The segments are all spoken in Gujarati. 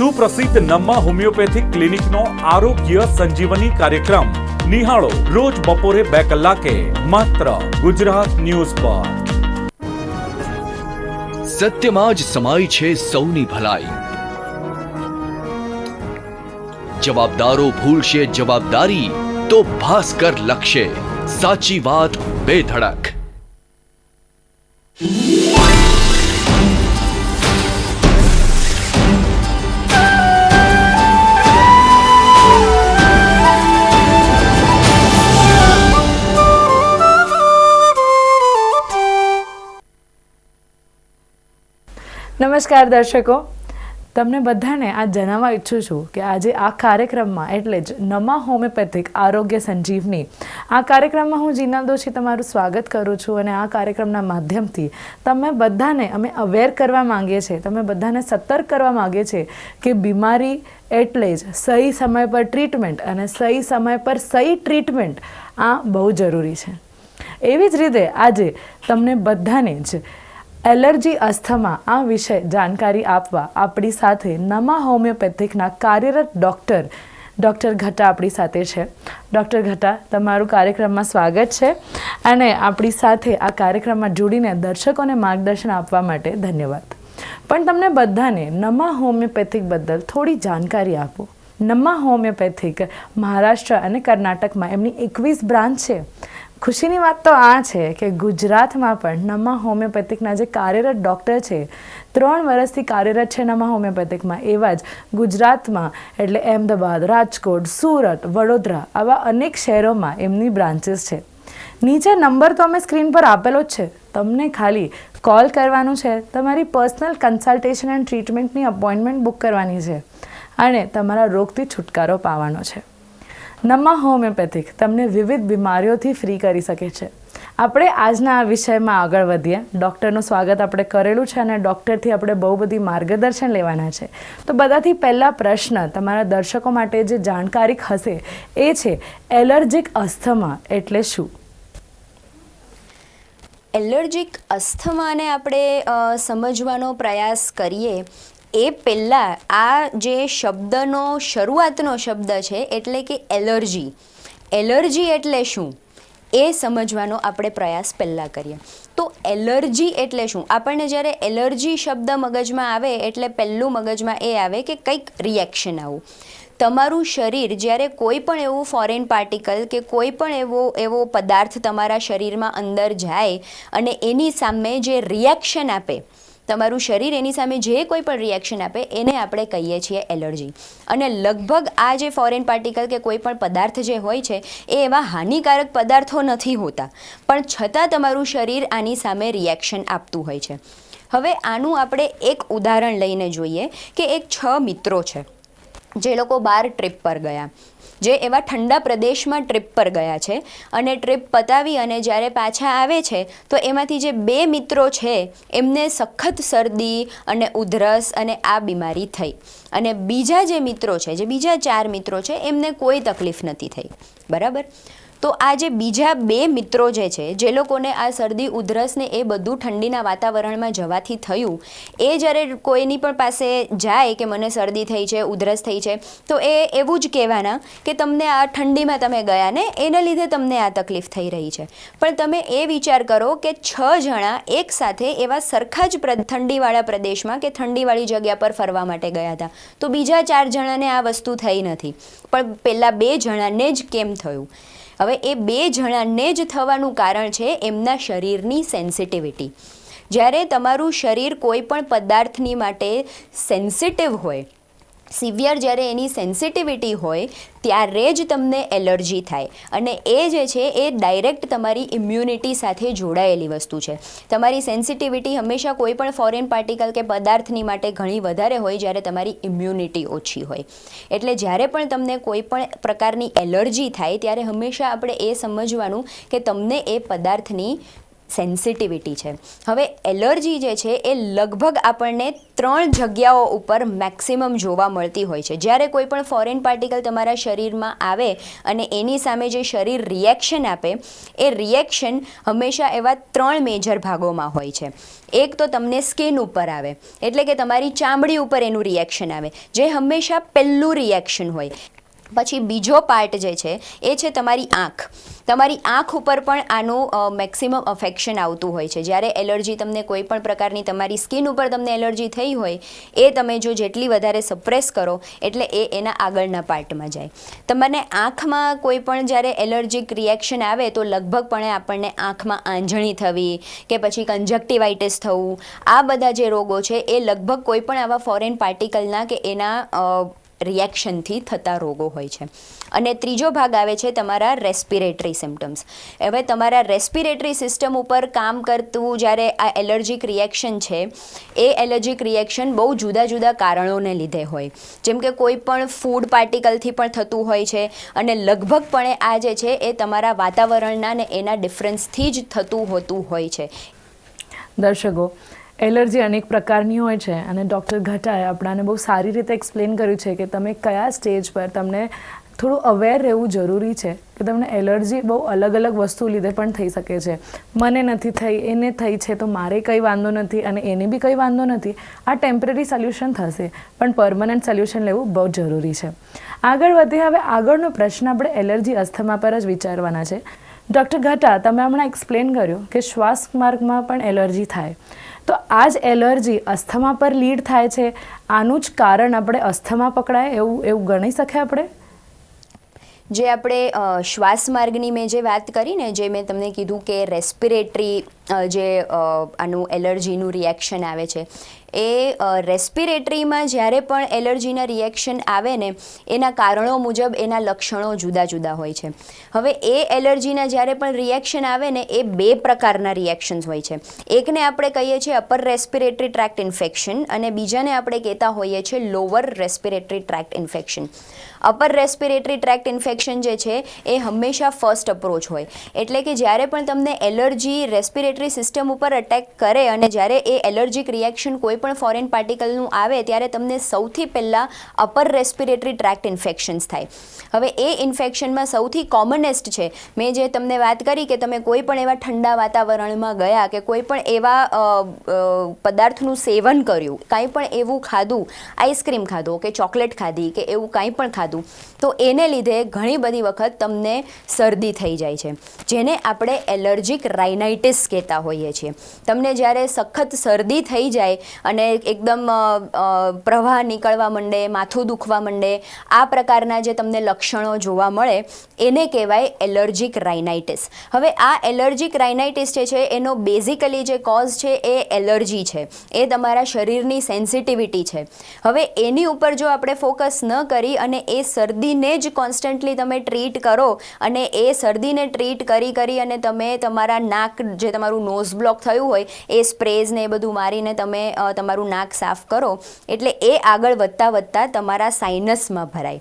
સુપ્રસિદ્ધ નમ્મા હોમિયોપેથિક ક્લિનિકનો આરોગ્ય સંજીવની કાર્યક્રમ. નિહાળો, રોજ બપોરે બે કલાકે. માત્ર ગુજરાત ન્યૂઝ પર. સત્યમાં જ સમાય છે સૌની ભલાઈ. જવાબદારો ભૂલશે જવાબદારી, તો ભાસ્કર લખશે. સાચી વાત બેધડક. નમસ્કાર દર્શકો. તમને બધાને આ જણાવવા ઈચ્છું છું કે આજે આ કાર્યક્રમમાં એટલે જ નમા હોમિયોપેથિક આરોગ્ય સંજીવની આ કાર્યક્રમમાં હું જીનલ દોશી તમારું સ્વાગત કરું છું અને આ કાર્યક્રમના માધ્યમથી તમે બધાને અમે અવેર કરવા માંગીએ છીએ, તમે બધાને સતર્ક કરવા માંગીએ છીએ કે બીમારી એટલે જ સહી સમય પર ટ્રીટમેન્ટ અને સહી સમય પર સહી ટ્રીટમેન્ટ આ બહુ જરૂરી છે. એવી જ રીતે આજે તમને બધાને જ એલર્જી અસ્થમા, આ વિશે જાણકારી આપવા આપણી સાથે નમા હોમિયોપેથિકના કાર્યરત ડૉક્ટર ડૉક્ટર ઘટા આપણી સાથે છે. ડૉક્ટર ઘટા, તમારું કાર્યક્રમમાં સ્વાગત છે અને આપણી સાથે આ કાર્યક્રમમાં જોડીને દર્શકોને માર્ગદર્શન આપવા માટે ધન્યવાદ. પણ તમને બધાને નમા હોમિયોપેથિક બદલ થોડી જાણકારી આપો. નમા હોમિયોપેથિક મહારાષ્ટ્ર અને કર્ણાટકમાં એમની એકવીસ બ્રાન્ચ છે. ખુશીની વાત તો આ છે કે ગુજરાતમાં પણ નમા હોમિયોપેથિકના જે કાર્યરત ડૉક્ટર છે, ત્રણ વર્ષથી કાર્યરત છે નમા હોમિયોપેથિકમાં. એવા જ ગુજરાતમાં, એટલે અમદાવાદ, રાજકોટ, સુરત, વડોદરા આવા અનેક શહેરોમાં એમની બ્રાન્ચીસ છે. નીચે નંબર તો અમે સ્ક્રીન પર આપેલો જ છે. તમને ખાલી કોલ કરવાનું છે. તમારી પર્સનલ કન્સલ્ટેશન એન્ડ ટ્રીટમેન્ટની અપોઇન્ટમેન્ટ બુક કરવાની છે. અને તમારા રોગથી છુટકારો પાવાનો છે. નમા હોમિયોપેથિક તમને વિવિધ બીમારીઓથી ફ્રી કરી શકે છે. આપણે આજના આ વિષયમાં આગળ વધીએ. ડૉક્ટરનું સ્વાગત આપણે કરેલું છે અને ડૉક્ટરથી આપણે બહુ બધી માર્ગદર્શન લેવાના છે. તો બધાથી પહેલાં પ્રશ્ન તમારા દર્શકો માટે જે જાણકારી હશે એ છે, એલર્જીક અસ્થમા એટલે શું? એલર્જીક અસ્થમાને આપણે સમજવાનો પ્રયાસ કરીએ એ પહેલાં આ જે શબ્દનો, શરૂઆતનો શબ્દ છે, એટલે કે એલર્જી. એલર્જી એટલે શું? એ સમજવાનો આપણે પ્રયાસ પહેલાં કરીએ. તો એલર્જી એટલે શું? આપણને જ્યારે એલર્જી શબ્દ મગજમાં આવે, એટલે પહેલું મગજમાં એ આવે કે કંઈક રિએક્શન આવું. તમારું શરીર જ્યારે કોઈ પણ એવું ફોરેન પાર્ટિકલ કે કોઈ પણ એવો એવો પદાર્થ તમારા શરીરમાં અંદર જાય અને એની સામે જે રિએક્શન આપે તમારું શરીર એની સામે જે કોઈ પણ રિએક્શન આપે, એને આપણે કહીએ છીએ એલર્જી. અને લગભગ આ જે ફોરેન પાર્ટિકલ કે કોઈ પણ પદાર્થ જે હોય છે, એ એવા હાનિકારક પદાર્થો નથી હોતા. પણ છતાં તમારું શરીર આની સામે રિએક્શન આપતું હોય છે. હવે આનું આપણે એક ઉદાહરણ લઈને જોઈએ કે એક છ મિત્રો છે, જે લોકો બહાર ટ્રીપ પર ગયા. જે એવા ઠંડા પ્રદેશમાં ટ્રીપ પર ગયા છે. અને ટ્રીપ પતાવી અને જ્યારે પાછા આવે છે, તો એમાંથી જે બે મિત્રો છે, એમને સખત શરદી અને ઉધરસ અને આ બીમારી થઈ. અને બીજા જે મિત્રો છે, જે બીજા ચાર મિત્રો છે, એમને કોઈ તકલીફ નથી થઈ. બરાબર? તો આ જે બીજા બે મિત્રો જે છે, જે લોકોને આ શરદી ઉધરસને એ બધું ઠંડીના વાતાવરણમાં જવાથી થયું, એ જ્યારે કોઈની પણ પાસે જાય કે મને શરદી થઈ છે, ઉધરસ થઈ છે, તો એ એવું જ કહેવાના કે તમને આ ઠંડીમાં તમે ગયા ને, એના લીધે તમને આ તકલીફ થઈ રહી છે. પણ તમે એ વિચાર કરો કે છ જણા એક સાથે એવા સરખા જ ઠંડીવાળા પ્રદેશમાં કે ઠંડીવાળી જગ્યા પર ફરવા માટે ગયા હતા. તો બીજા ચાર જણાને આ વસ્તુ થઈ નથી. પણ પહેલાં બે જણાને જ કેમ થયું? હવે એ બે જણાને જ થવાનું કારણ છે એમના શરીરની સેન્સિટિવિટી જ્યારે તમારું શરીર કોઈ પણ પદાર્થની માટે સેન્સિટિવ હોય સિવિયર જ્યારે એની સેન્સિટિવિટી હોય, ત્યારે જ તમને એલર્જી થાય. અને એ જે છે, એ ડાયરેક્ટ તમારી ઇમ્યુનિટી સાથે જોડાયેલી વસ્તુ છે. તમારી સેન્સિટિવિટી હંમેશા કોઈ પણ ફોરેન પાર્ટિકલ કે પદાર્થની માટે ઘણી વધારે હોય જ્યારે તમારી ઇમ્યુનિટી ઓછી હોય. એટલે જ્યારે પણ તમને કોઈ પણ પ્રકારની એલર્જી થાય, ત્યારે હંમેશા આપણે એ સમજવાનું કે તમને એ પદાર્થની સેન્સિટિવિટી છે. હવે એલર્જી જે છે એ લગભગ આપણને ત્રણ જગ્યાઓ ઉપર મેક્સિમમ જોવા મળતી હોય છે. જ્યારે કોઈ પણ ફોરેન પાર્ટિકલ તમારા શરીરમાં આવે અને એની સામે જે શરીર રિએક્શન આપે, એ રિએક્શન હંમેશા એવા ત્રણ મેજર ભાગોમાં હોય છે. એક તો તમને સ્કિન ઉપર આવે, એટલે કે તમારી ચામડી ઉપર એનું રિએક્શન આવે, જે હંમેશા પહેલું રિએક્શન હોય. પછી બીજો પાર્ટ જે છે, એ છે તમારી આંખ. તમારી આંખ ઉપર પણ આનું મેક્સિમમ અફેક્શન આવતું હોય છે. જ્યારે એલર્જી તમને કોઈ પણ પ્રકારની તમારી સ્કિન ઉપર તમને એલર્જી થઈ હોય, એ તમે જો જેટલી વધારે સપ્રેસ કરો, એટલે એ એના આગળના પાર્ટમાં જાય. તમને આંખમાં કોઈ પણ જ્યારે એલર્જીક રિએક્શન આવે, તો લગભગપણે આપણને આંખમાં આંજણી થવી કે પછી કંજક્ટિવાઇટિસ થવું, આ બધા જે રોગો છે, એ લગભગ કોઈ પણ આવા ફોરેન પાર્ટિકલના કે એના રિએક્શનથી થતા રોગો હોય છે. અને ત્રીજો ભાગ આવે છે તમારા રેસ્પિરેટરી સિમ્ટમ્સ હવે તમારા રેસ્પિરેટરી સિસ્ટમ ઉપર કામ કરતું જ્યારે આ એલર્જીક રિએક્શન છે, એ એલર્જીક રિએક્શન બહુ જુદા જુદા કારણોને લીધે હોય. જેમ કે કોઈ પણ ફૂડ પાર્ટિકલથી પણ થતું હોય છે અને લગભગપણે આ જે છે એ તમારા વાતાવરણના ને એના ડિફરન્સથી જ થતું હોતું હોય છે. દર્શકો એલર્જી અનેક પ્રકારની હોય છે અને ડૉક્ટર ઘટાએ આપણાને બહુ સારી રીતે એક્સપ્લેન કર્યું છે કે તમે કયા સ્ટેજ પર તમને થોડું અવેર રહેવું જરૂરી છે કે તમને એલર્જી બહુ અલગ અલગ વસ્તુ લીધે પણ થઈ શકે છે. મને નથી થઈ, એને થઈ છે તો મારે કંઈ વાંધો નથી અને એને બી કંઈ વાંધો નથી. આ ટેમ્પરરી સોલ્યુશન થશે, પણ પરમનન્ટ સોલ્યુશન લેવું બહુ જરૂરી છે. આગળ વધીએ, હવે આગળનો પ્રશ્ન આપણે એલર્જી અસ્થમા પર જ વિચારવાના છે. ડૉક્ટર ઘટા, તમે હમણાં એક્સપ્લેન કર્યું કે શ્વાસ માર્ગમાં પણ એલર્જી થાય. તો આ જ એલર્જી અસ્થમા પર લીડ થાય છે. આનું જ કારણ આપણે અસ્થમા પકડાય એવું એવું ગણી શકીએ આપણે? જે આપણે શ્વાસ માર્ગની મેં જે વાત કરી ને, જે મેં તમને કીધું કે રેસ્પિરેટરી જે આનું એલર્જીનું રિએક્શન આવે છે. એ રેસ્પિરેટરીમાં જ્યારે પણ એલર્જીના રિએક્શન આવે ને, એના કારણો મુજબ એના લક્ષણો જુદા જુદા હોય છે. હવે એ એલર્જીના જ્યારે પણ રિએક્શન આવે ને, એ બે પ્રકારના રિએક્શન્સ હોય છે. એકને આપણે કહીએ છીએ અપર રેસ્પિરેટરી ટ્રેક્ટ ઇન્ફેક્શન અને બીજાને આપણે કહેતા હોઈએ છીએ lower respiratory tract infection upper respiratory tract infection જે છે, એ હંમેશા ફર્સ્ટ અપ્રોચ હોય. એટલે કે જ્યારે પણ તમને એલર્જી રેસ્પિરેટરી સિસ્ટમ ઉપર અટેક કરે અને જ્યારે એ એલર્જીક રિએક્શન કોઈ પણ ફોરેન પાર્ટિકલનું આવે ત્યારે તમને સૌથી પહેલાં અપર રેસ્પિરેટરી ટ્રેક્ટ ઇન્ફેક્શન્સ થાય. હવે એ ઇન્ફેક્શનમાં સૌથી કોમનેસ્ટ છે. મેં જે તમને વાત કરી કે તમે કોઈ પણ એવા ઠંડા વાતાવરણમાં ગયા કે કોઈ પણ એવા પદાર્થનું સેવન કર્યું, કાંઈ પણ એવું ખાધું આઈસ્ક્રીમ ખાધો કે ચોકલેટ ખાધી કે એવું કાંઈ પણ ખાધું તો એને લીધે ઘણી બધી વખત તમને શરદી થઈ જાય છે, જેને આપણે એલર્જીક રાઇનાઇટિસ કહેતા હોઈએ છીએ. તમને જ્યારે સખત શરદી થઈ જાય અને એકદમ પ્રવાહ નીકળવા માંડે, માથું દુખવા માંડે, આ પ્રકારના જે તમને લક્ષણો જોવા મળે, એને કહેવાય એલર્જીક રાઇનાઇટિસ હવે આ એલર્જીક રાઇનાઇટિસ જે છે, એનો બેઝિકલી જે કોઝ છે, એ એલર્જી છે. એ તમારા શરીરની સેન્સિટિવિટી છે. હવે એની ઉપર જો આપણે ફોકસ ન કરી અને એ શરદીને જ કોન્સ્ટન્ટલી તમે ટ્રીટ કરો અને એ શરદીને ટ્રીટ કરી કરી અને તમે તમારા નાક જે તમારું નોઝ બ્લોક થયું હોય, એ સ્પ્રેઝ ને એ બધું મારીને તમે તમારું નાક સાફ કરો. એટલે એ આગળ વધતા વધતા તમારા સાઇનસમાં ભરાય.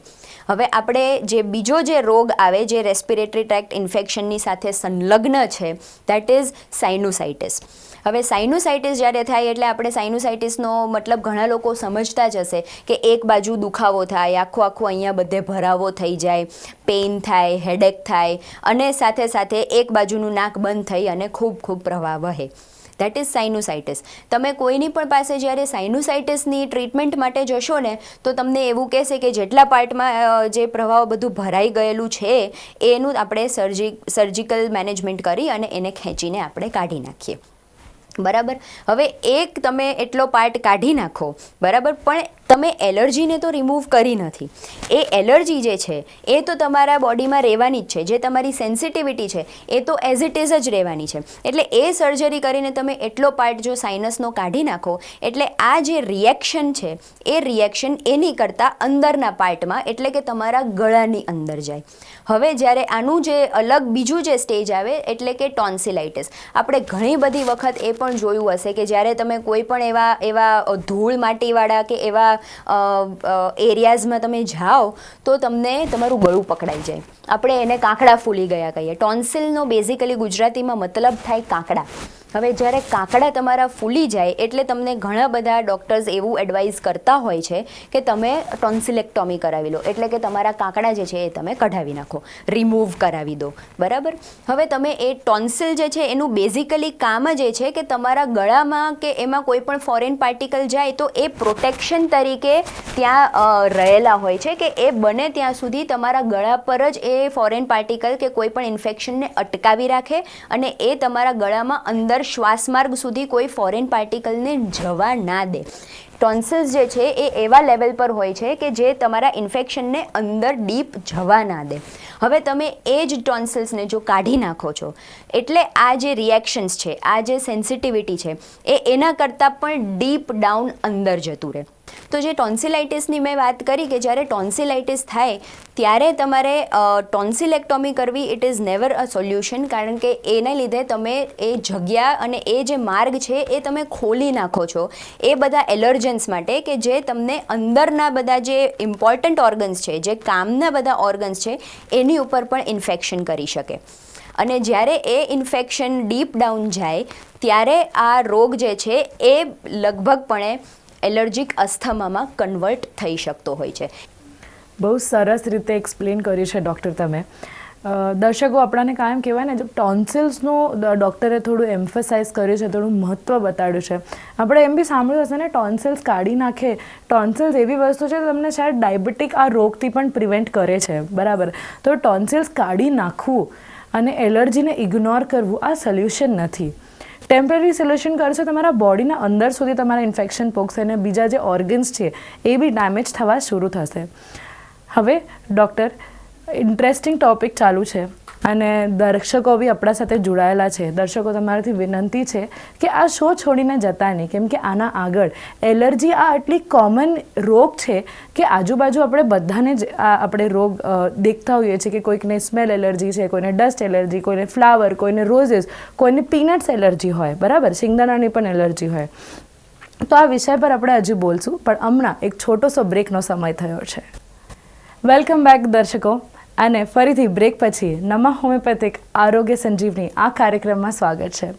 હવે આપણે જે બીજો જે રોગ આવે જે રેસ્પિરેટરી ટ્રેક્ટ ઇન્ફેક્શનની સાથે સંલગ્ન છે દેટ ઇઝ સાઇનુસાઇટિસ હવે સાઇનુસાઇટિસ જ્યારે થાય એટલે આપણે સાઇનુસાઇટિસનો મતલબ ઘણા લોકો સમજતા જ હશે કે એક બાજુ દુખાવો થાય, આખો આખો અહીંયા બધે ભરાવો થઈ જાય પેઇન થાય હેડેક થાય અને સાથે સાથે એક બાજુનું નાક બંધ થઈ અને ખૂબ ખૂબ પ્રવાહ વહે. દેટ ઇઝ સાઇનુસાઇટિસ તમે કોઈની પણ પાસે જ્યારે સાઇનુસાઇટિસની ટ્રીટમેન્ટ માટે જશો ને, તો તમને એવું કહેશે કે જેટલા પાર્ટમાં જે પ્રવાહ બધું ભરાઈ ગયેલું છે, એનું આપણે સર્જી સર્જિકલ મેનેજમેન્ટ કરી અને એને ખેંચીને આપણે કાઢી નાખીએ. બરાબર? હવે એક તમે એટલો પાર્ટ કાઢી નાખો, બરાબર? પણ તમે એલર્જીને તો રિમૂવ કરી નથી. એ એલર્જી જે છે, એ તો તમારા બોડીમાં રહેવાની જ છે. જે તમારી સેન્સિટિવિટી છે, એ તો એઝ ઇટ ઇઝ જ રહેવાની છે. એટલે એ સર્જરી કરીને તમે એટલો પાર્ટ જો સાઇનસનો કાઢી નાખો, એટલે આ જે રિએક્શન છે, એ રિએક્શન એની કરતાં અંદરના પાર્ટમાં એટલે કે તમારા ગળાની અંદર જાય. હવે જ્યારે આનું જે અલગ બીજું જે સ્ટેજ આવે, એટલે કે ટોન્સિલાઇટિસ આપણે ઘણી બધી વખત એ પણ જોયું હશે કે જ્યારે તમે કોઈ પણ એવા એવા ધૂળ માટીવાળા કે એવા એરિયાઝમાં તમે જાઓ તો તમને તમારું ગળું પકડાઈ જાય. આપણે એને કાંકડા ફૂલી ગયા કહીએ. ટોન્સિલનો બેઝિકલી ગુજરાતીમાં મતલબ થાય કાંકડા. હવે જ્યારે કાંકડા તમારા ફૂલી જાય, એટલે તમને ઘણા બધા ડૉક્ટર્સ એવું એડવાઇસ કરતા હોય છે કે તમે ટોન્સિલેક્ટોમી કરાવી લો. એટલે કે તમારા કાંકડા જે છે એ તમે કઢાવી નાખો. રિમૂવ કરાવી દો. બરાબર? હવે તમે એ ટોન્સિલ જે છે એનું બેઝિકલી કામ જ એ છે કે તમારા ગળામાં કે એમાં કોઈ પણ ફોરેન પાર્ટિકલ જાય તો એ પ્રોટેક્શન તરીકે ત્યાં રહેલા હોય છે કે એ બને ત્યાં સુધી તમારા ગળા પર જ એ ફોરેન પાર્ટિકલ કે કોઈ પણ ઇન્ફેક્શનને અટકાવી રાખે અને એ તમારા ગળામાં અંદર શ્વાસમાર્ગ સુધી કોઈ ફોરેન પાર્ટિકલને જવા ના દે. ટોન્સિલ્સ જે છે એ એવા લેવલ પર હોય છે કે જે તમારા ઇન્ફેક્શનને અંદર ડીપ જવા ના દે. હવે તમે એ જ ટોન્સિલ્સને જો કાઢી નાખો છો, એટલે આ જે રિએક્શન્સ છે, આ જે સેન્સિટિવિટી છે, એ એના કરતાં પણ ડીપ ડાઉન અંદર જતું રહે. તો જે ટોન્સિલાઇટિસની મેં વાત કરી કે જ્યારે ટોન્સિલાઇટિસ થાય, ત્યારે તમારે ટોન્સિલેક્ટોમી કરવી it is never a solution કારણ કે એને લીધે તમે એ જગ્યા અને એ જે માર્ગ છે એ તમે ખોલી નાખો છો. એ બધા એલર્જન્સ માટે કે જે તમને અંદરના બધા જે ઇમ્પોર્ટન્ટ ઓર્ગન્સ છે, જે કામના બધા ઓર્ગન્સ છે, એની ઉપર પણ ઇન્ફેક્શન કરી શકે. અને જ્યારે એ ઇન્ફેક્શન ડીપ ડાઉન જાય, ત્યારે આ રોગ જે છે એ લગભગપણે એલર્જીક અસ્થમામાં કન્વર્ટ થઈ શકતો હોય છે. બહુ સરસ રીતે એક્સપ્લેન કર્યું છે ડૉક્ટર તમે. દર્શકો, આપણાને કાયમ કહેવાય ને, જો ટોન્સિલ્સનું ડૉક્ટરે થોડું એમ્ફસાઇઝ કર્યું છે, થોડું મહત્ત્વ બતાડ્યું છે. આપણે એમ બી સાંભળ્યું હશે ને, ટોન્સિલ્સ કાઢી નાખે. ટોન્સિલ્સ એવી વસ્તુ છે તમને શાયદ ડાયાબિટીક આ રોગથી પણ પ્રિવેન્ટ કરે છે. બરાબર? તો ટોન્સિલ્સ કાઢી નાખવું અને એલર્જીને ઇગ્નોર કરવું આ સોલ્યુશન નથી. ટેમ્પરરી સોલ્યુશન કરશો તમારા બોડીના અંદર સુધી તમારા ઇન્ફેક્શન પોગશે અને બીજા જે ઓર્ગન્સ છે, એ બી ડેમેજ થવા શરૂ થશે. હવે, ડૉક્ટર, ઇન્ટરેસ્ટિંગ ટોપિક ચાલુ છે. અને દર્શકો બી આપણા સાથે જોડાયેલા છે. દર્શકો, તમારાથી વિનંતી છે કે આ શો છોડીને જતા નહીં. કેમ કે આના આગળ એલર્જી આ આટલી કોમન રોગ છે કે આજુબાજુ આપણે બધાને જ આ આપણે રોગ દેખતા હોઈએ છીએ કે કોઈકને સ્મેલ એલર્જી છે, કોઈને ડસ્ટ એલર્જી કોઈને ફ્લાવર કોઈને રોઝિસ કોઈને પીનટ્સ એલર્જી હોય. બરાબર? શિંગદાણાની પણ એલર્જી હોય. તો આ વિષય પર આપણે હજી બોલશું, પણ હમણાં એક છોટો સો બ્રેકનો સમય થયો છે. વેલકમ બેક દર્શકો. અને ફરીથી બ્રેક પછી નમા હોમિયોપેથિક આરોગ્ય સંજીવની આ કાર્યક્રમમાં સ્વાગત છે.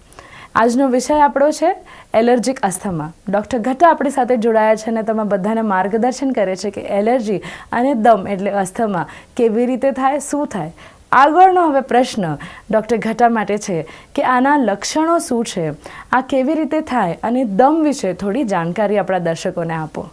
આજનો વિષય આપણો છે એલર્જીક અસ્થમા ડૉક્ટર ઘટા આપણી સાથે જોડાયા છે અને તમે બધાને માર્ગદર્શન કરે છે કે એલર્જી અને દમ એટલે અસ્થમા કેવી રીતે થાય, શું થાય? આગળનો હવે પ્રશ્ન ડૉક્ટર ઘટા માટે છે કે આના લક્ષણો શું છે? આ કેવી રીતે થાય? અને દમ વિશે થોડી જાણકારી આપણા દર્શકોને આપો.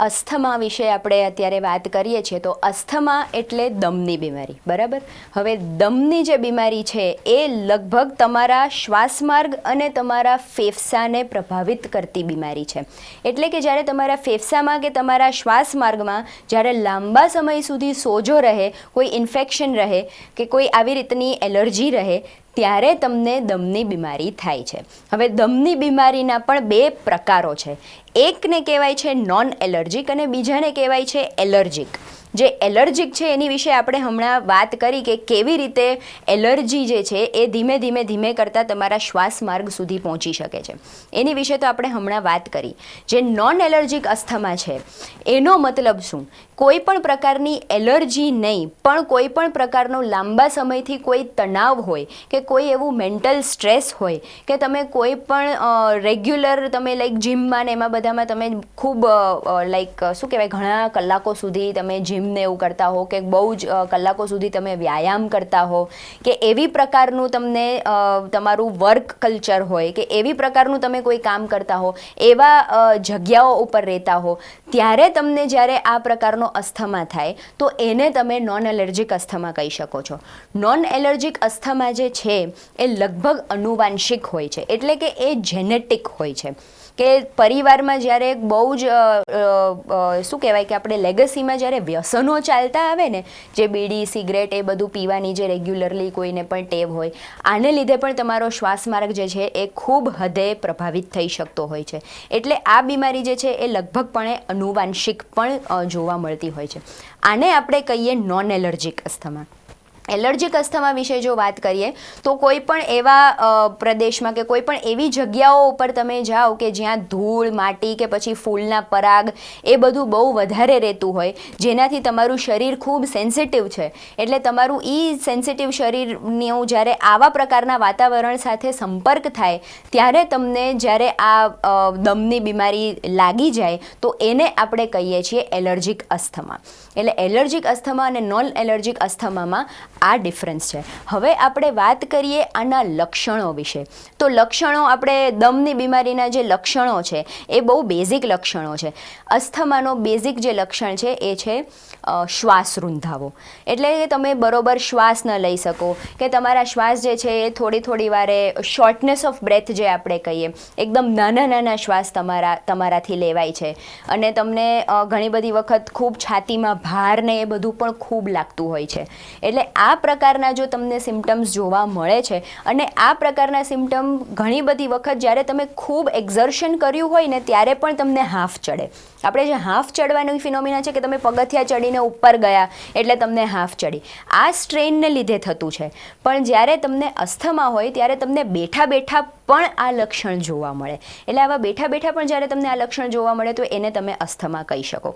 અસ્થમા વિશે આપણે અત્યારે વાત કરીએ છીએ, તો અસ્થમા એટલે દમની બીમારી, બરાબર? હવે દમની જે બીમારી છે, એ લગભગ તમારા શ્વાસમાર્ગ અને તમારા ફેફસાને પ્રભાવિત કરતી બીમારી છે. એટલે કે જ્યારે તમારા ફેફસામાં કે તમારા શ્વાસમાર્ગમાં જ્યારે લાંબા સમય સુધી સોજો રહે, કોઈ ઇન્ફેક્શન રહે, કે કોઈ આવી રીતની એલર્જી રહે ત્યારે તમને દમની બીમારી થાય છે. હવે દમની બીમારીના પણ બે પ્રકારો છે. એકને કહેવાય છે નોન એલર્જિક અને બીજાને કહેવાય છે એલર્જીક જે એલર્જીક છે એની વિશે આપણે હમણાં વાત કરી કે કેવી રીતે એલર્જી જે છે એ ધીમે ધીમે ધીમે કરતાં તમારા શ્વાસ માર્ગ સુધી પહોંચી શકે છે. એની વિશે તો આપણે હમણાં વાત કરી. જે નોન એલર્જીક અસ્થમા છે, એનો મતલબ શું? કોઈ પણ પ્રકારની એલર્જી નહીં, પણ કોઈ પણ પ્રકારનો લાંબા સમયથી કોઈ તણાવ હોય કે કોઈ એવું મેન્ટલ સ્ટ્રેસ હોય કે તમે કોઈ પણ રેગ્યુલર તમે લાઈક જીમમાં ને એમાં બધામાં તમે ખૂબ લાઈક શું કહેવાય, ઘણા કલાકો સુધી તમે જીમને એવું કરતા હો કે બહુ જ કલાકો સુધી તમે વ્યાયામ કરતા હો, કે એવી પ્રકારનું તમને તમારું વર્ક કલ્ચર હોય, કે એવી પ્રકારનું તમે કોઈ કામ કરતા હો, એવા જગ્યાઓ ઉપર રહેતા હો, ત્યારે તમને જ્યારે આ પ્રકારનો અસ્થમા થાય, તો એને તમે નોન એલર્જીક અસ્થમા કહી શકો છો. નોન એલર્જીક અસ્થમા જે છે, એ લગભગ અનુવાંશિક હોય છે, એટલે કે એ જેનેટિક હોય છે. કે પરિવારમાં જ્યારે બહુ જ શું કહેવાય કે આપણે લેગસીમાં જ્યારે વ્યસનો ચાલતા આવે ને, જે બીડી સિગરેટ એ બધું પીવાની જે રેગ્યુલરલી કોઈને પણ ટેવ હોય, આને લીધે પણ તમારો શ્વાસમાર્ગ જે છે એ ખૂબ હદે પ્રભાવિત થઈ શકતો હોય છે. એટલે આ બીમારી જે છે એ લગભગપણે અનુવાંશિક પણ જોવા મળતી હોય છે. આને આપણે કહીએ non allergic asthma allergic asthma વિશે જો વાત કરીએ, તો કોઈ પણ એવા પ્રદેશમાં કે કોઈ પણ એવી જગ્યાઓ ઉપર તમે જાઓ કે જ્યાં ધૂળ, માટી કે પછી ફૂલના પરાગ એ બધું બહુ વધારે રહેતું હોય, જેનાથી તમારું શરીર ખૂબ સેન્સિટિવ છે. એટલે તમારું એ સેન્સિટિવ શરીરનું જ્યારે આવા પ્રકારના વાતાવરણ સાથે સંપર્ક થાય, ત્યારે તમને જ્યારે આ દમની બીમારી લાગી જાય, તો એને આપણે કહીએ છીએ એલર્જીક અસ્થમા. એટલે એલર્જીક અસ્થમા અને નોન એલર્જીક અસ્થમામાં આ ડિફરન્સ છે. હવે આપણે વાત કરીએ આના લક્ષણો વિશે. તો લક્ષણો આપણે દમની બીમારીના જે લક્ષણો છે, એ બહુ બેઝિક લક્ષણો છે. અસ્થમાનો બેઝિક જે લક્ષણ છે, એ છે શ્વાસ રૂંધાવો. એટલે કે તમે બરોબર શ્વાસ ન લઈ શકો કે તમારા શ્વાસ જે છે, એ થોડી થોડી વારે શોર્ટનેસ ઓફ બ્રેથ જે આપણે કહીએ, એકદમ નાના નાના શ્વાસ તમારા, તમારાથી લેવાય છે. અને તમને ઘણી બધી વખત ખૂબ છાતીમાં ભાર ને એ બધું પણ ખૂબ લાગતું હોય છે. એટલે આ પ્રકારના જો તમને સિમ્ટમ્સ જોવા મળે છે અને આ પ્રકારના સિમ્ટમ ઘણી બધી વખત જ્યારે તમે ખૂબ એક્ઝર્શન કર્યું હોય ને ત્યારે પણ તમને હાફ ચડે. આપણે જે હાફ ચડવાની ફિનોમિના છે કે તમે પગથિયા ચડીને ઉપર ગયા એટલે તમને હાફ ચડી. આ સ્ટ્રેનને લીધે થતું છે. પણ જ્યારે તમને અસ્થમા હોય ત્યારે તમને બેઠા બેઠા પણ આ લક્ષણ જોવા મળે. એટલે આવા બેઠા બેઠા પણ જ્યારે તમને આ લક્ષણ જોવા મળે તો એને તમે અસ્થમા કહી શકો.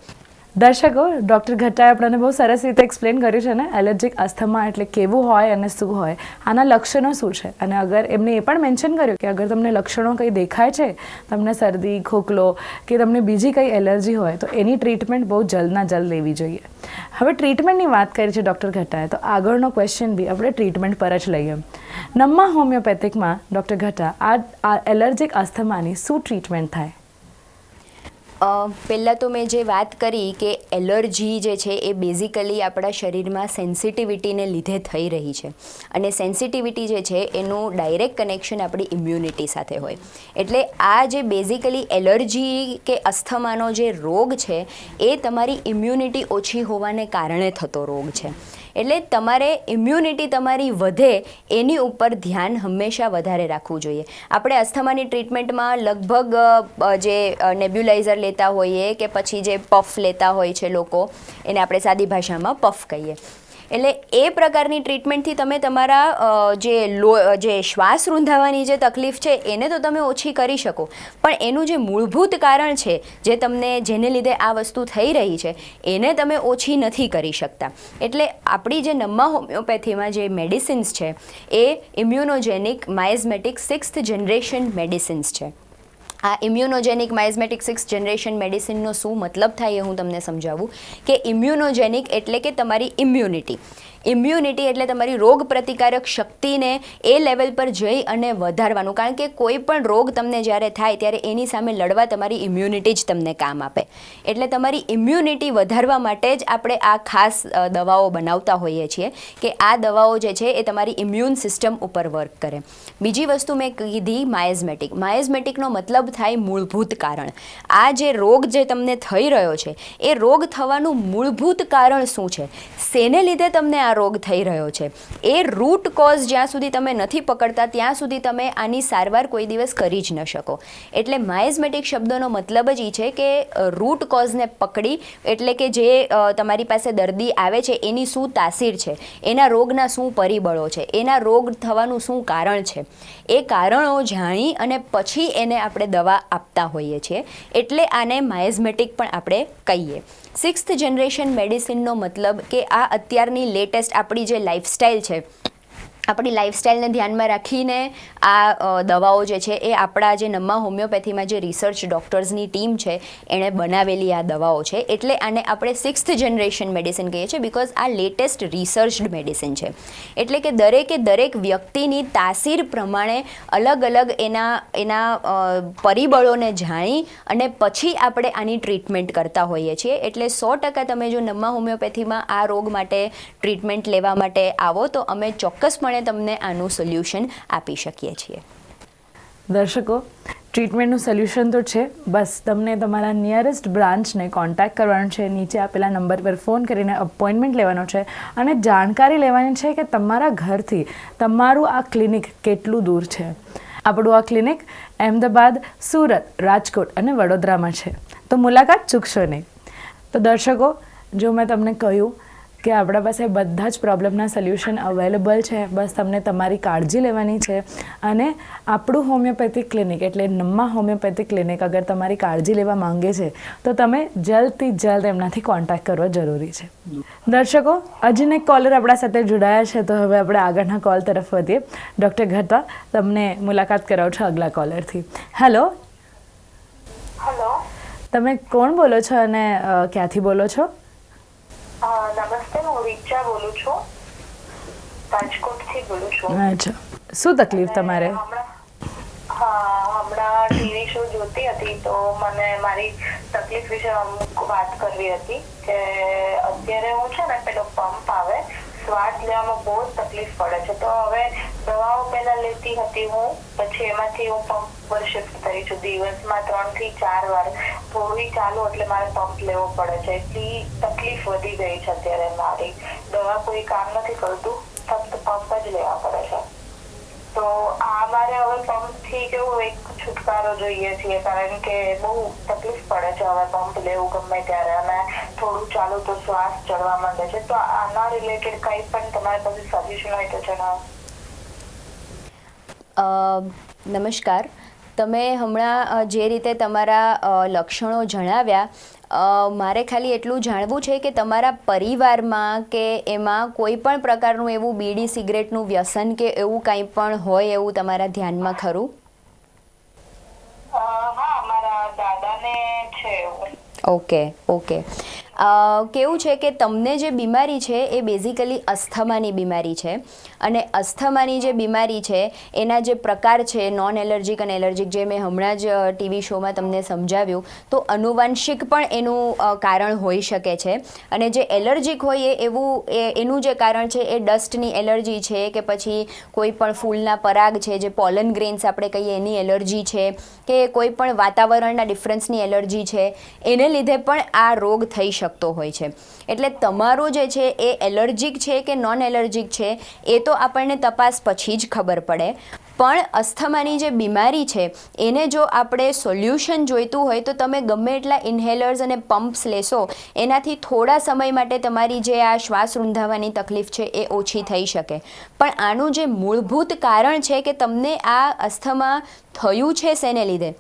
દર્શકો, ડૉક્ટર ઘટ્ટાએ આપણને બહુ સરસ રીતે એક્સપ્લેન કર્યું છે ને એલર્જીક અસ્થમા એટલે કેવું હોય અને શું હોય, આના લક્ષણો શું છે? અને અગર એમને એ પણ મેન્શન કર્યું કે અગર તમને લક્ષણો કંઈ દેખાય છે, તમને શરદી, ખોખલો કે તમને બીજી કંઈ એલર્જી હોય, તો એની ટ્રીટમેન્ટ બહુ જલ્દના જલ્દ લેવી જોઈએ. હવે ટ્રીટમેન્ટની વાત કરી છે ડૉક્ટર ઘટ્ટાએ, તો આગળનો ક્વેશ્ચન બી આપણે ટ્રીટમેન્ટ પર જ લઈએ. નમ્મા હોમિયોપેથિકમાં ડૉક્ટર ઘટ્ટા, આ એલર્જીક અસ્થમાની શું ટ્રીટમેન્ટ થાય? પહેલાં તો મેં જે વાત કરી કે એલર્જી જે છે એ બેઝિકલી આપણા શરીરમાં સેન્સિટિવિટીને લીધે થઈ રહી છે. અને સેન્સિટિવિટી જે છે એનું ડાયરેક્ટ કનેક્શન આપણી ઇમ્યુનિટી સાથે હોય. એટલે આ જે બેઝિકલી એલર્જી કે અસ્થમાનો જે રોગ છે, એ તમારી ઇમ્યુનિટી ઓછી હોવાને કારણે થતો રોગ છે. એટલે તમારે ઇમ્યુનિટી તમારી વધે એની ઉપર ધ્યાન હંમેશા વધારે રાખવું જોઈએ. આપણે અસ્થમાની ટ્રીટમેન્ટમાં લગભગ જે નેબ્યુલાઇઝર લેતા હોઈએ કે પછી જે પફ લેતા હોય છે લોકો, એને આપણે સાદી ભાષામાં પફ કહીએ. એટલે એ પ્રકારની ટ્રીટમેન્ટથી તમે તમારા જે લો, જે શ્વાસ રૂંધાવાની જે તકલીફ છે, એને તો તમે ઓછી કરી શકો. પણ એનું જે મૂળભૂત કારણ છે, જે તમને, જેને લીધે આ વસ્તુ થઈ રહી છે, એને તમે ઓછી નથી કરી શકતા. એટલે આપણી જે નમ્મા હોમિયોપેથીમાં જે મેડિસિન્સ છે, એ immunogenic miasmatic sixth generation medicines છે. આ ઇમ્યુનોજેનિક માઇઝમેટિક સિક્સ જનરેશન મેડિસિનનો શું મતલબ થાય એ હું તમને સમજાવું કે ઇમ્યુનોજેનિક એટલે કે તમારી ઇમ્યુનિટી ઇમ્યુનિટી એટલે તમારી રોગ પ્રતિકારક શક્તિને એ લેવલ પર જઈ અને વધારવાનું. કારણ કે કોઈ પણ રોગ તમને જ્યારે થાય ત્યારે એની સામે લડવા તમારી ઇમ્યુનિટી જ તમને કામ આપે. એટલે તમારી ઇમ્યુનિટી વધારવા માટે જ આપણે આ ખાસ દવાઓ બનાવતા હોઈએ છીએ કે આ દવાઓ જે છે એ તમારી ઇમ્યુન સિસ્ટમ ઉપર વર્ક કરે. બીજી વસ્તુ મેં કીધી માયઝમેટિક માયઝમેટિકનો મતલબ થાય મૂળભૂત કારણ. આ જે રોગ જે તમને થઈ રહ્યો છે, એ રોગ થવાનું મૂળભૂત કારણ શું છે? સેને લીધે તમને આ રોગ થઈ રહ્યો છે. એ રૂટ કોઝ જ્યાં સુધી તમે નથી પકડતા, ત્યાં સુધી તમે આની સારવાર કોઈ દિવસ કરી જ ન શકો. એટલે માયઝમેટિક શબ્દનો મતલબ જ એ છે કે રૂટ કોઝને પકડી, એટલે કે જે તમારી પાસે દર્દી આવે છે, એની શું તાસીર છે? એના રોગના શું પરિબળો છે? એના રોગ થવાનું શું કારણ છે? એ કારણો જાણી અને પછી એને આપણે દવા આપતા હોઈએ છીએ. એટલે આને માયઝમેટિક પણ આપણે કહીએ. સિક્સ્થ જનરેશન મેડિસિનનો મતલબ કે આ અત્યારની લેટેસ્ટ આપણી જે લાઇફસ્ટાઇલ છે આપણી લાઈફસ્ટાઈલને ધ્યાનમાં રાખીને આ દવાઓ જે છે એ આપણા જે નમ્મા હોમિયોપેથીમાં જે રિસર્ચ ડૉક્ટર્સની ટીમ છે, એણે બનાવેલી આ દવાઓ છે. એટલે આને આપણે સિક્સ્થ જનરેશન મેડિસિન કહીએ છીએ બિકોઝ આ લેટેસ્ટ રિસર્ચડ મેડિસિન છે. એટલે કે દરેકે દરેક વ્યક્તિની તાસીર પ્રમાણે અલગ અલગ એના એના પરિબળોને જાણી અને પછી આપણે આની ટ્રીટમેન્ટ કરતા હોઈએ છીએ. એટલે સો ટકા તમે જો નમ્મા હોમિયોપેથીમાં આ રોગ માટે ટ્રીટમેન્ટ લેવા માટે આવો તો અમે ચોક્કસપણે તમને આનું સોલ્યુશન આપી શકીએ છીએ. દર્શકો ટ્રીટમેન્ટનું સોલ્યુશન તો છે. બસ, તમને તમારા નિયરેસ્ટ બ્રાન્ચને કોન્ટેક્ટ કરવાનો છે. નીચે આપેલા નંબર પર ફોન કરીને અપોઇન્ટમેન્ટ લેવાનો છે અને જાણકારી લેવાની છે કે તમારા ઘરથી તમારું આ ક્લિનિક કેટલું દૂર છે. આપણું આ ક્લિનિક અહેમદાબાદ, સુરત, રાજકોટ અને વડોદરામાં છે. તો મુલાકાત ચૂકશો નહીં. તો દર્શકો, જો મેં તમને કહ્યું કે આપણા પાસે બધા જ પ્રોબ્લેમના સોલ્યુશન અવેલેબલ છે. બસ તમને તમારી કાળજી લેવાની છે. અને આપણું હોમિયોપેથિક ક્લિનિક એટલે નમ્મા હોમિયોપેથિક ક્લિનિક અગર તમારી કાળજી લેવા માંગે છે તો તમે જલ્દથી જલ્દ એમનાથી કોન્ટેક્ટ કરવો જરૂરી છે. દર્શકો એક કોલર આપણા સાથે જોડાયા છે તો હવે આપણે આગળના કોલ તરફ વધીએ. ડૉક્ટર ઘટા તમને મુલાકાત કરાવું છું આગલા કોલરથી હેલો હેલો તમે કોણ બોલો છો અને ક્યાંથી બોલો છો? નમસ્તે હું રીચા બોલું છું રાજકોટથી બોલું છું અચ્છા શું તકલીફ તમારે હા હમણાં ટીવી શો જોતી હતી તો મને મારી તકલીફ વિશે અમુક વાત કરવી હતી કે અત્યારે હું છે ને પેલો પંપ આવે શ્વાસ લેવામાં બહુ તકલીફ પડે છે. તો હવે દવાઓ પહેલા લેતી હતી હું, પછી એમાંથી હું પંપ પર શિફ્ટ થઈ છું. દિવસમાં ત્રણથી ચાર વાર થોડી ચાલુ એટલે મારે પંપ લેવો પડે છે. એટલી તકલીફ વધી ગઈ છે અત્યારે મારી. દવા કોઈ કામ નથી કરતું, ફક્ત પંપ જ લેવા પડે છે. તો આ મારે હવે પંપથી કેવું એક છુટકારો જોઈએ છીએ, કારણ કે બહુ તકલીફ પડે છે હવે પંપ લેવું ગમે ત્યારે અને થોડું ચાલુ તો શ્વાસ ચડવા માંડે છે. તો આના રિલેટેડ કંઈ પણ તમારી પાસે સજેશન હોય તો જણાવો. નમસ્કાર. તમે હમણાં જે રીતે તમારા લક્ષણો જણાવ્યા મારે ખાલી એટલું જાણવું છે કે તમારા પરિવારમાં કે એમાં કોઈ પણ પ્રકારનું એવું બીડી સિગરેટનું વ્યસન કે એવું કંઈ પણ હોય એવું તમારા ધ્યાનમાં ખરું? Okay okay. કેવું છે કે તમને જે બીમારી છે એ બેઝિકલી અસ્થમાની બીમારી છે. અને અસ્થમાની જે બીમારી છે, એના જે પ્રકાર છે નોન એલર્જીક અને એલર્જિક જે મેં હમણાં જ ટીવી શોમાં તમને સમજાવ્યું, તો અનુવાંશિક પણ એનું કારણ હોઈ શકે છે. અને જે એલર્જિક હોય એ, એવું એનું જે કારણ છે એ ડસ્ટની એલર્જી છે કે પછી કોઈ પણ ફૂલના પરાગ છે, જે પોલન ગ્રેન્સ આપણે કહીએ એની એલર્જી છે, કે કોઈ પણ વાતાવરણના ડિફરન્સની એલર્જી છે, એને લીધે પણ આ રોગ થઈ શકતો હોય છે. એટલે તમારો જે છે એ એલર્જીક છે કે નોન એલર્જીક છે, એ તો આપણને તપાસ પછી જ ખબર પડે. પણ અસ્થમાની જે બીમારી છે, એને જો આપણે સોલ્યુશન જોઈતું હોય તો તમે ગમે એટલા ઇન્હેલર્સ અને પમ્પ્સ લેશો, એનાથી થોડા સમય માટે તમારી જે આ શ્વાસ રૂંધાવાની તકલીફ છે એ ઓછી થઈ શકે. પણ આનું જે મૂળભૂત કારણ છે કે તમને આ અસ્થમા થયું છે શેને લીધે?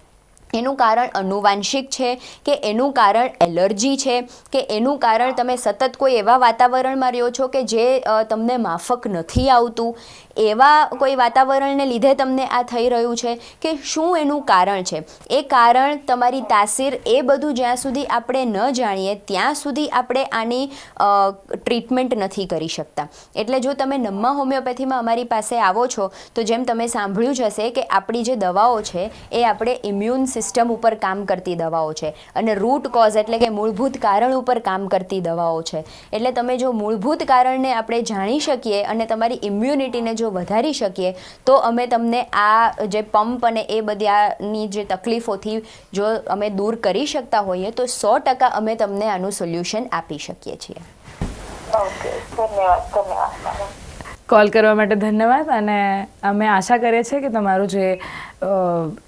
એનું કારણ અનુવાંશિક છે કે એનું કારણ એલર્જી છે કે એનું કારણ તમે સતત કોઈ એવા વાતાવરણમાં રહ્યો છો કે જે તમને માફક નથી આવતું. એવા કોઈ વાતાવરણને લીધે તમને આ થઈ રહ્યું છે કે શું એનું કારણ છે? એ કારણ તમારી તાસીર એ બધું જ્યાં સુધી આપણે ન જાણીએ, ત્યાં સુધી આપણે આની ટ્રીટમેન્ટ નથી કરી શકતા. એટલે જો તમે નમ્મા હોમિયોપેથીમાં અમારી પાસે આવો છો, તો જેમ તમે સાંભળ્યું જ હશે કે આપણી જે દવાઓ છે, એ આપણે ઇમ્યુન સિસ્ટમ ઉપર કામ કરતી દવાઓ છે. અને રૂટ કોઝ એટલે કે મૂળભૂત કારણ ઉપર કામ કરતી દવાઓ છે. એટલે તમે જો મૂળભૂત કારણને આપણે જાણી શકીએ અને તમારી ઇમ્યુનિટીને જો વધારી શકીએ તો અમે તમને આ જે પંપ અને એ બધાની જે તકલીફોથી જો અમે દૂર કરી શકતા હોઈએ તો સો ટકા અમે તમને આનું સોલ્યુશન આપી શકીએ છીએ. ઓકે ધન્યવાદ ધન્યવાદ મેડમ કોલ કરવા માટે ધન્યવાદ અને અમે આશા કરીએ છીએ કે તમારું જે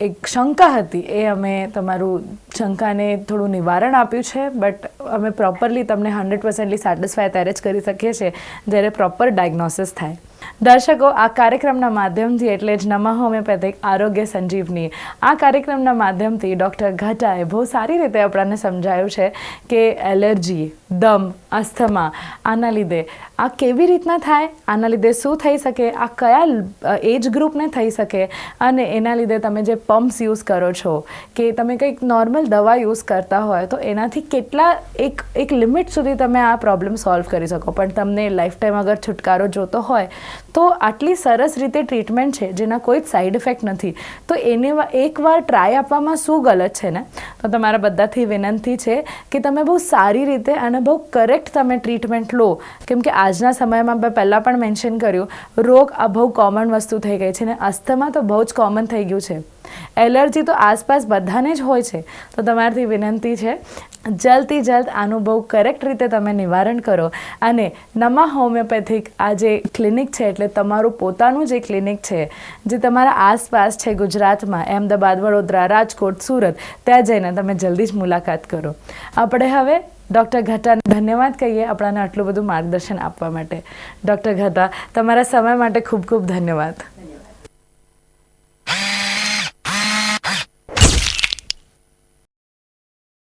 એક શંકા હતી એ અમે તમારું શંકાને થોડું નિવારણ આપ્યું છે બટ અમે પ્રોપરલી તમને હંડ્રેડ પર્સન્ટલી સેટિસ્ફાય ત્યારે જ કરી શકીએ છીએ જ્યારે પ્રોપર ડાયગ્નોસિસ થાય. દર્શકો, આ કાર્યક્રમના માધ્યમથી એટલે જ નમા હોમિયોપેથિક આરોગ્ય સંજીવની. આ કાર્યક્રમના માધ્યમથી ડૉક્ટર ઘટાએ બહુ સારી રીતે આપણને સમજાયું છે કે એલર્જી, દમ, અસ્થમા, આના લીધે આ કેવી રીતના થાય, આના લીધે શું થઈ શકે, આ કયા એજ ગ્રુપને થઈ શકે અને એના લીધે તમે જે પમ્પ્સ યુઝ કરો છો, કે તમે કંઈક નોર્મલ દવા યુઝ કરતા હોય, તો એનાથી કેટલા એક એક લિમિટ સુધી તમે આ પ્રોબ્લેમ સોલ્વ કરી શકો. પણ તમને લાઈફ ટાઈમ અગર છુટકારો જોતો હોય તો આટલી સરસ રીતે ટ્રીટમેન્ટ છે, જેના કોઈ જ સાઈડ ઇફેક્ટ નથી. તો એને એકવાર ટ્રાય આપવામાં શું ગલત છે ને? તો તમારા બધાથી વિનંતી છે કે તમે બહુ સારી રીતે અને બહુ કરેક્ટ તમે ટ્રીટમેન્ટ લો. કેમ કે આજના સમયમાં મેં પહેલાં પણ મેન્શન કર્યું, રોગ આ બહુ કોમન વસ્તુ થઈ ગઈ છે ને, અસ્થમા તો બહુ જ કોમન થઈ ગયું છે. એલર્જી તો આસપાસ બધાને જ હોય છે. તો તમારાથી વિનંતી છે જલ્દથી જલ્દ આનું બહુ કરેક્ટ રીતે તમે નિવારણ કરો. અને નમા હોમિયોપેથિક આ જે ક્લિનિક છે, એટલે તમારું પોતાનું જે ક્લિનિક છે, જે તમારા આસપાસ છે ગુજરાતમાં અમદાવાદ વડોદરા, રાજકોટ, સુરત, ત્યાં જઈને તમે જલ્દી જ મુલાકાત કરો. આપણે હવે ડૉક્ટર ઘટાને ધન્યવાદ કહીએ આપણાને આટલું બધું માર્ગદર્શન આપવા માટે. ડૉક્ટર ઘટા, તમારા સમય માટે ખૂબ ખૂબ ધન્યવાદ.